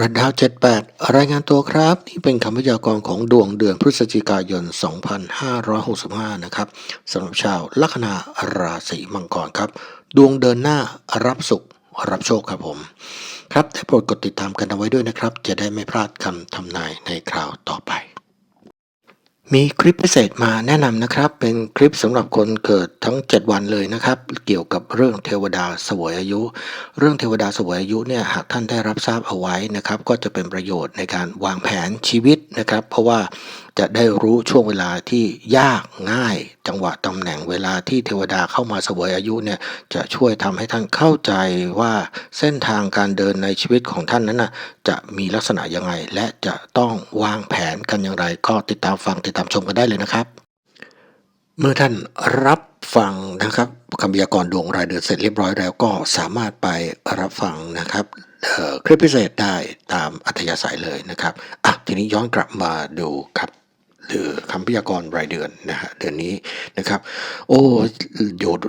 ระดาว78 รายงานตัวครับ นี่เป็นคำพยากรณ์ของดวงเดือนพฤศจิกายน 2565 นะครับสำหรับชาวลัคนาราศีมังกรครับ ดวงเดินหน้ารับสุขรับโชคครับผม ครับแต่โปรดกดติดตามกันเอาไว้ด้วยนะครับ จะได้ไม่พลาดคำทำนายในคราวต่อไป มีคลิปพิเศษมาแนะนำนะครับ เป็นคลิปสำหรับคนเกิดทั้ง 7 วันเลยนะครับ เกี่ยวกับเรื่องเทวดาสวยอายุ เรื่องเทวดาสวยอายุเนี่ยหากท่านได้รับทราบเอาไว้นะครับ ก็จะเป็นประโยชน์ในการวางแผนชีวิตนะครับ เพราะว่า จะได้รู้ช่วงเวลาที่ยากง่าย จังหวะตำแหน่งเวลาที่เทวดาเข้ามาเสวยอายุเนี่ยจะช่วยทำให้ท่านเข้าใจว่าเส้นทางการเดินในชีวิตของท่านนั้นนะจะมีลักษณะยังไง และจะต้องวางแผนกันอย่างไร ก็ติดตามฟังติดตามชมกันได้เลยนะครับ เมื่อท่านรับฟังนะครับคำพยากรณ์ดวงรายเดือนเสร็จเรียบร้อยแล้วก็สามารถไปรับฟังนะครับเออคลิปพิเศษได้ตามอัธยาศัยเลยนะครับ อะ ทีนี้ย้อนกลับมาดูครับ หรือคำพยากรณ์รายเดือนนะฮะเดือนนี้นะครับ โอ้หยุด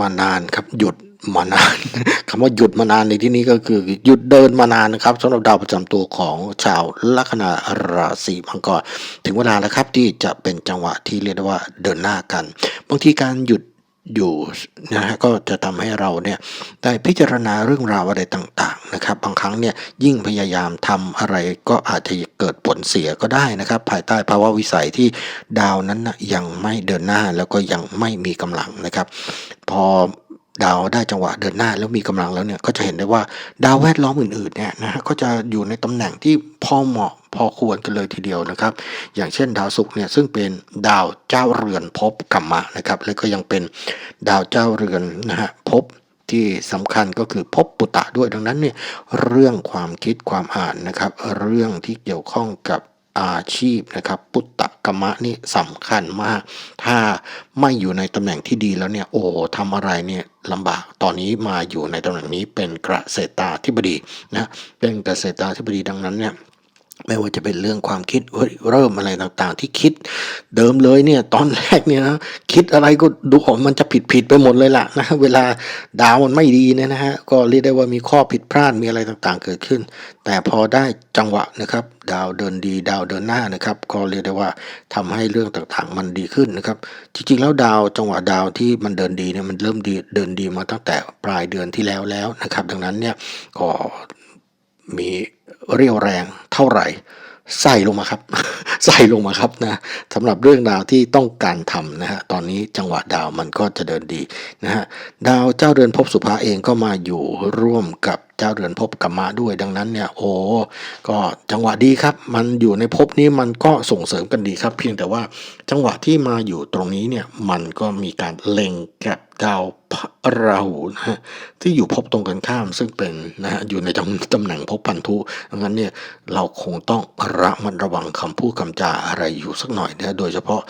มานานครับหยุดมานานคำว่าหยุดมานานในที่นี้ก็คือหยุดเดินมานานนะครับสำหรับดาวประจำตัวของชาวลัคนาราศีมังกรถึงเวลาแล้วครับที่จะเป็นจังหวะที่เรียกได้ว่าเดินหน้ากัน บางทีการหยุด อยู่นะฮะก็จะทำให้เราเนี่ยได้พิจารณาเรื่องราวอะไรต่างๆนะครับ บางครั้งเนี่ยยิ่งพยายามทำอะไรก็อาจจะเกิดผลเสียก็ได้นะครับ ภายใต้ภาวะวิสัยที่ดาวนั้นนะยังไม่เดินหน้าแล้วก็ยังไม่มีกำลังนะครับ พอดาวได้จังหวะเดินหน้าแล้วมีกำลังแล้วเนี่ยก็จะเห็นได้ว่าดาวแวดล้อมอื่นๆเนี่ยนะฮะก็จะอยู่ในตำแหน่งที่พอเหมาะ พอควรกันเลยทีเดียวนะครับ อย่างเช่นดาวศุกร์เนี่ยซึ่งเป็นดาวเจ้าเรือนภพกรรมะนะครับ แล้วก็ยังเป็นดาวเจ้าเรือนนะฮะภพที่สำคัญก็คือภพปุตตะด้วยดังนั้นเนี่ยเรื่องความคิดความอ่านนะครับ เรื่องที่เกี่ยวข้องกับอาชีพนะครับ ปุตตะกรรมะนี่สำคัญมาก ถ้าไม่อยู่ในตำแหน่งที่ดีแล้วเนี่ยโอ้ทำอะไรเนี่ยลำบากตอนนี้มาอยู่ในตำแหน่งนี้เป็นเกษตราธิบดีนะเป็นเกษตราธิบดีดังนั้นเนี่ย ไม่ว่าจะเป็นเรื่องความคิดเริ่มอะไรต่างๆ ที่คิดเดิมเลยเนี่ยตอนแรกเนี่ยนะคิดอะไรก็ดูออกมันจะผิดผิดไปหมดเลยล่ะนะเวลาดาวมันไม่ดีเนี่ยนะฮะก็เรียกได้ว่ามีข้อผิดพลาดมีอะไรต่างๆ เกิดขึ้น แต่พอได้จังหวะนะครับ ดาวเดินดี ดาวเดินหน้านะครับ ก็เรียกได้ว่าทำให้เรื่องต่างๆ มันดีขึ้นนะครับ จริงๆแล้วดาวจังหวะดาวที่มันเดินดีเนี่ยมันเริ่มดีเดินดีมาตั้งแต่ปลายเดือนที่แล้วแล้วนะครับ ดังนั้นเนี่ยก็มี เรี่ยวแรงเท่าไหร่ ใส่ลงมาครับ ใส่ลงมาครับนะสำหรับเรื่องดาวที่ต้องการทำนะฮะตอนนี้จังหวะดาวมันก็จะเดินดีนะฮะดาวเจ้าเรือนภพสุภาเองก็มาอยู่ร่วมกับ เจ้าเรือนภพกรรมะด้วยดังนั้นเนี่ยโอ้ก็จังหวะดีครับ มันอยู่ในภพนี้มันก็ส่งเสริมกันดีครับ เพียงแต่ว่าจังหวะที่มาอยู่ตรงนี้เนี่ยมันก็มีการเล็งกับดาวพระราหูนะฮะที่อยู่ภพตรงกันข้ามซึ่งเป็นนะฮะอยู่ในตำตำแหน่งภพพันธุดังนั้นเนี่ยเราคงต้องระมัดระวังคำพูดคำจาอะไรอยู่สักหน่อยนะโดยเฉพาะ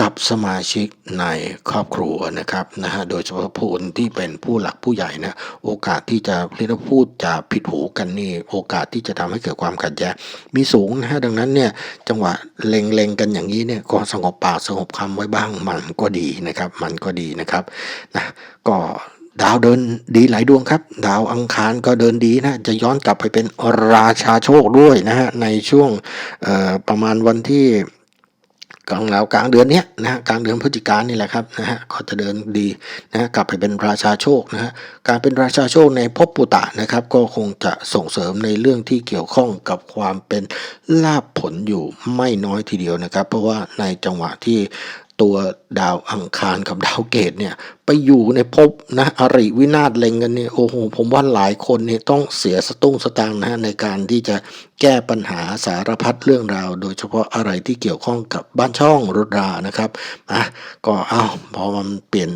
กับสมาชิกในครอบครัวนะครับนะฮะโดยเฉพาะผู้ที่เป็นผู้หลักผู้ใหญ่นะโอกาสที่จะเรียกว่าพูดจาผิดหูกันนี่โอกาสที่จะทำให้เกิดความขัดแย้งมีสูงนะฮะดังนั้นเนี่ยจังหวะเล็งๆกันอย่างนี้เนี่ยก็สงบปากสงบคำไว้บ้างมันก็ดีนะครับ มันก็ดีนะครับนะก็ดาวเดินดีหลายดวงครับ ดาวอังคารก็เดินดีนะ จะย้อนกลับไปเป็นราชาโชคด้วยนะฮะในช่วงประมาณวันที่ กลางแล้วกลางเดือนเนี้ยนะฮะกลางเดือนพฤศจิกายนนี่แหละครับนะฮะก็จะเดินดีนะฮะกลับไปเป็นราชาโชคนะฮะการเป็นราชาโชคในภพปุตตะนะครับ ก็คงจะส่งเสริมในเรื่องที่เกี่ยวข้องกับความเป็นลาภผลอยู่ไม่น้อยทีเดียวนะครับ เพราะว่าในจังหวะที่ ตัวดาวอังคารกับดาวเกตเนี่ยไปอยู่ในภพนะอริวินาศเล็งกันเนี่ยโอ้โหผมว่าหลายคนเนี่ยต้องเสียสตุ้งสตางนะฮะในการที่จะแก้ปัญหาสารพัดเรื่องราว โดยเฉพาะอะไรที่เกี่ยวข้องกับบ้านช่องรถรานะครับอะก็เอาพอมันเปลี่ยน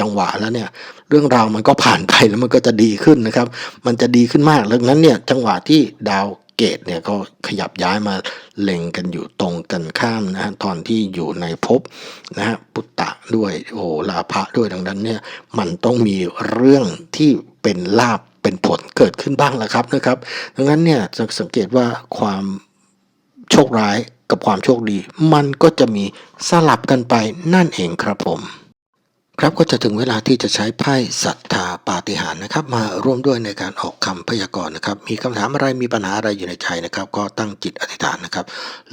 จังหวะแล้วเนี่ยเรื่องราวมันก็ผ่านไปแล้วมันก็จะดีขึ้นนะครับ มันจะดีขึ้นมากดังนั้นเนี่ยจังหวะที่ดาว เกตเนี่ยก็ขยับย้ายมาเล็งกันอยู่ตรงกันข้ามนะฮะตอนที่อยู่ในภพนะฮะปุตตะด้วยโอลาภะด้วยดังนั้นเนี่ยมันต้องมีเรื่องที่เป็นลาบเป็นผลเกิดขึ้นบ้างแหละครับนะครับ ดังนั้นเนี่ยจะสังเกตว่าความโชคร้ายกับความโชคดี มันก็จะมีสลับกันไปนั่นเองครับผม ครับก็จะถึงเวลาที่จะใช้ไพ่ศรัทธาปาฏิหาริย์นะครับ มาร่วมด้วยในการออกคำพยากรณ์นะครับ มีคำถามอะไรมีปัญหาอะไรอยู่ในใจนะครับ ก็ตั้งจิตอธิษฐานนะครับ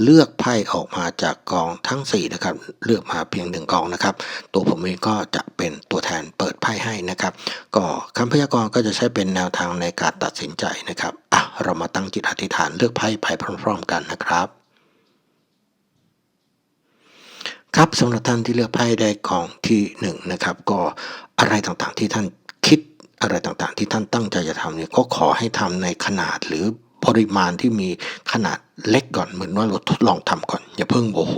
เลือกไพ่ออกมาจากกองทั้ง4นะครับเลือกมาเพียงหนึ่งกองนะครับ ตัวผมเองก็จะเป็นตัวแทนเปิดไพ่ให้นะครับ ก็คำพยากรณ์ก็จะใช้เป็นแนวทางในการตัดสินใจนะครับอะเรามาตั้งจิตอธิษฐานเลือกไพ่ไปพร้อม ๆ กันนะครับ ครับสำหรับท่านที่เลือกไพ่ได้กองที่หนึ่งนะครับก็อะไรต่างๆที่ท่านคิดอะไรต่างๆ ที่ท่านตั้งใจจะทำเนี่ยก็ขอให้ทำในขนาดหรือปริมาณที่มีขนาดเล็กก่อนเหมือนว่าเราทดลองทำก่อน อย่าเพิ่งโอ้โห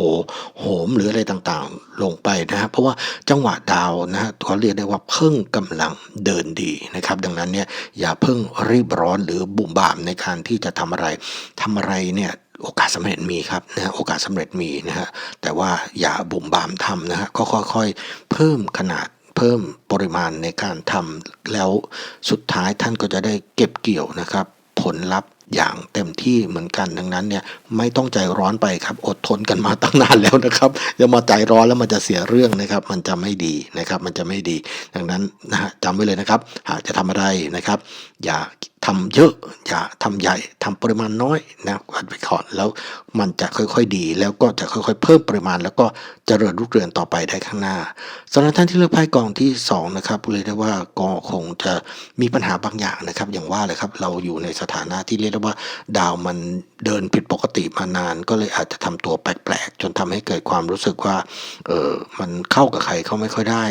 โหมหรืออะไรต่างๆ ลงไปนะฮะเพราะว่าจังหวะดาวนะฮะเขาเรียกได้ว่าเพิ่งกำลังเดินดีนะครับ ดังนั้นเนี่ยอย่าเพิ่งรีบร้อนหรือบุ่มบ่ามในการที่จะทำอะไรทำอะไรเนี่ย โอกาสสำเร็จมีครับนะโอกาสสำเร็จมีนะฮะแต่ว่าอย่าบุ่มบามทำนะฮะก็ค่อยๆ เพิ่มขนาดเพิ่มปริมาณในการทำแล้วสุดท้ายท่านก็จะได้เก็บเกี่ยวนะครับ ผลลัพธ์อย่างเต็มที่เหมือนกันดังนั้นเนี่ยไม่ต้องใจร้อนไปครับ อดทนกันมาตั้งนานแล้วนะครับอย่ามาใจร้อนแล้วมันจะเสียเรื่องนะครับ มันจะไม่ดีนะครับ มันจะไม่ดี ดังนั้นนะฮะจำไว้เลยนะครับ หากจะทำอะไรนะครับ อย่า ทำเยอะอย่าทำใหญ่ทำปริมาณน้อยนะอัดไปก่อนแล้วมันจะค่อยๆดี แล้วก็จะค่อยๆ เพิ่มปริมาณ แล้วก็เจริญรุ่งเรืองต่อไปได้ข้างหน้าสำหรับท่านที่เลือกไพ่กองที่สองนะครับเรียกได้ว่าก็คงจะมีปัญหาบางอย่างนะครับ อย่างว่าเลยครับเราอยู่ในสถานะที่เรียกได้ว่าดาวมันเดินผิดปกติมานานก็เลยอาจจะทำตัวแปลกๆ จนทำให้เกิดความรู้สึกว่าเออมันเข้ากับใครเข้าไม่ค่อยได้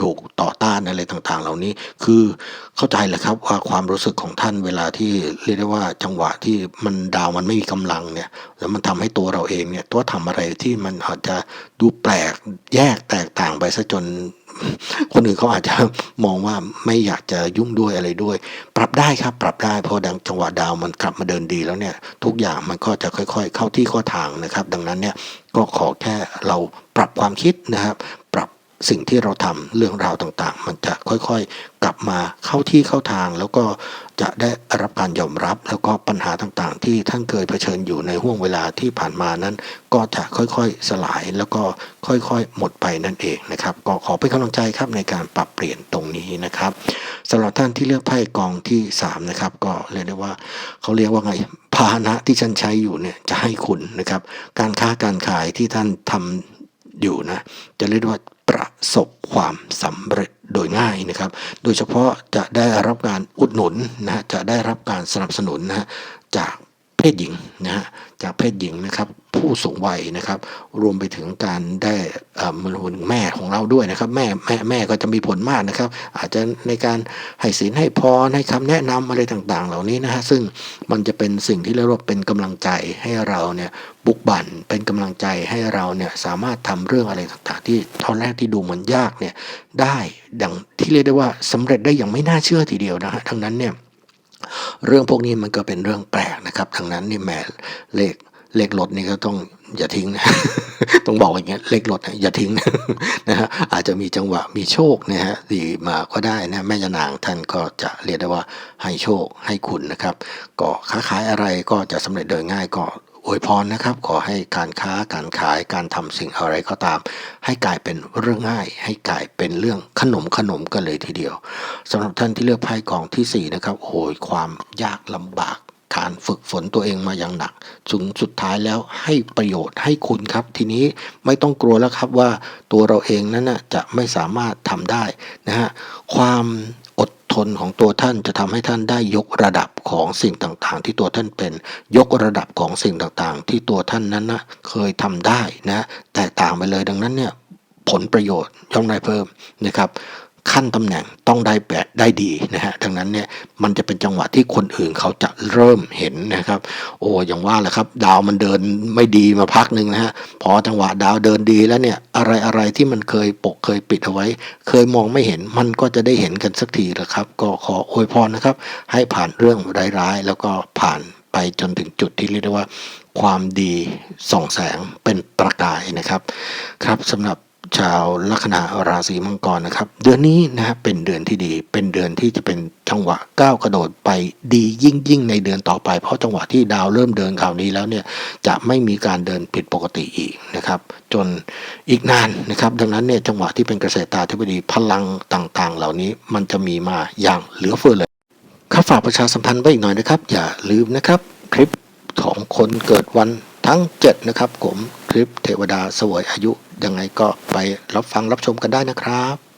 ถูกต่อต้านอะไรต่างๆ เหล่านี้คือเข้าใจแหละครับว่าความรู้สึกของท่านเวลาที่เรียกได้ว่าจังหวะที่มันดาวมันไม่มีกำลังเนี่ยแล้วมันทำให้ตัวเราเองเนี่ยตัวทำอะไรที่มันอาจจะดูแปลกแยกแตกต่างไปซะจน คนอื่นเขาอาจจะมองว่าไม่อยากจะยุ่งด้วยอะไรด้วย ปรับได้ครับปรับได้เพราะดังจังหวะดาวมันกลับมาเดินดีแล้วเนี่ย ทุกอย่างมันก็จะค่อย ๆ เข้าที่เข้าทางนะครับ ดังนั้นเนี่ยก็ขอแค่เราปรับความคิดนะครับ สิ่งที่เราทำเรื่องราวต่างๆ มันจะค่อยๆ กลับมาเข้าที่เข้าทาง แล้วก็จะได้รับการยอมรับ แล้วก็ปัญหาต่างๆ ที่ท่านเคยเผชิญอยู่ในห่วงเวลาที่ผ่านมานั้น ก็จะค่อยๆสลายแล้วก็ค่อยๆ หมดไปนั่นเองนะครับก็ขอเป็นกำลังใจครับในการปรับเปลี่ยนตรงนี้นะครับสำหรับท่านที่เลือกไพ่กองที่สามนะครับก็เรียกได้ว่าเขาเรียกว่าไงพาหนะที่ฉันใช้อยู่เนี่ยจะให้คุณนะครับ การค้าการขายที่ท่านทำอยู่นะ จะเรียกว่า สบความสำเร็จโดยง่ายนะครับ โดยเฉพาะจะได้รับการอุดหนุนนะจะได้รับการสนับสนุนนะจาก เพศหญิงนะฮะจากเพศหญิงนะครับผู้สูงวัยนะครับ รวมไปถึงการได้เอ่อมรดกแม่ของเราด้วยนะครับ แม่แม่แม่ก็จะมีผลมากนะครับ อาจจะในการให้ศีลให้พรให้คำแนะนำอะไรต่างๆ เหล่านี้นะฮะซึ่งมันจะเป็นสิ่งที่เรียกว่าเป็นกำลังใจให้เราเนี่ยบุกบั่นเป็นกำลังใจให้เราเนี่ยสามารถทำเรื่องอะไรต่างๆ ที่ตอนแรกที่ดูเหมือนยากเนี่ยได้ดังที่เรียกได้ว่าสำเร็จได้อย่างไม่น่าเชื่อทีเดียวนะฮะทั้งนั้นเนี่ย เรื่องพวกนี้มันก็เป็นเรื่องแปลกนะครับดังนั้นนี่แหม่เลขเลขรถนี่ก็ต้องอย่าทิ้งนะต้องบอกอย่างเงี้ยเลขรถอย่าทิ้งนะฮะอาจจะมีจังหวะมีโชคนะฮะดีมาก็ได้นะแม่ยานางท่านก็จะเรียกได้ว่าให้โชคให้คุณนะครับ ก็ค้าขายอะไรก็จะสำเร็จโดยง่ายก็ อวยพรนะครับ ขอให้การค้าการขายการทำสิ่งอะไรก็ตาม ให้กลายเป็นเรื่องง่าย ให้กลายเป็นเรื่องขนมขนมกันเลยทีเดียวสำหรับท่านที่เลือกไพ่กองที่สี่นะครับโอ้ยความยากลำบากการฝึกฝนตัวเองมาอย่างหนักถึงสุดท้ายแล้วให้ประโยชน์ให้คุณครับ ทีนี้ไม่ต้องกลัวแล้วครับว่าตัวเราเองนั้นนะจะไม่สามารถทำได้นะฮะความอด ทนของตัวท่านจะทำให้ท่านได้ยกระดับของสิ่งต่างๆ ที่ตัวท่านเป็นยกระดับของสิ่งต่างๆ ที่ตัวท่านนั้นนะเคยทำได้นะแตกต่างไปเลยดังนั้นเนี่ยผลประโยชน์ย่อมได้เพิ่มนะครับ ขั้นตำแหน่งต้องได้แปดได้ดีนะฮะดังนั้นเนี่ยมันจะเป็นจังหวะที่คนอื่นเขาจะเริ่มเห็นนะครับ โอ้อย่างว่าแหละครับ ดาวมันเดินไม่ดีมาพักหนึ่งนะฮะพอจังหวะดาวเดินดีแล้วเนี่ยอะไรอะไรที่มันเคยปกเคยปิดเอาไว้ เคยมองไม่เห็นมันก็จะได้เห็นกันสักทีแหละครับ ก็ขออวยพรนะครับ ให้ผ่านเรื่องร้ายๆ แล้วก็ผ่านไปจนถึงจุดที่เรียกได้ว่า ความดีส่องแสงเป็นประกายนะครับ ครับสำหรับ ชาวลัคนาราศีมังกรนะครับ เดือนนี้นะฮะเป็นเดือนที่ดี เป็นเดือนที่จะเป็นจังหวะก้าวกระโดดไปดียิ่งยิ่งในเดือนต่อไป เพราะจังหวะที่ดาวเริ่มเดินคราวนี้แล้วเนี่ยจะไม่มีการเดินผิดปกติอีกนะครับ จนอีกนานนะครับ ดังนั้นเนี่ยจังหวะที่เป็นเกษตราธิบดีพลังต่างๆ เหล่านี้มันจะมีมาอย่างเหลือเฟือเลยครับฝากประชาสัมพันธ์ไว้อีกหน่อยนะครับ อย่าลืมนะครับคลิปของคนเกิดวันทั้ง 7 นะครับผมคลิปเทวดาเสวยอายุ ยังไงก็ไปรับฟังรับชมกันได้นะครับ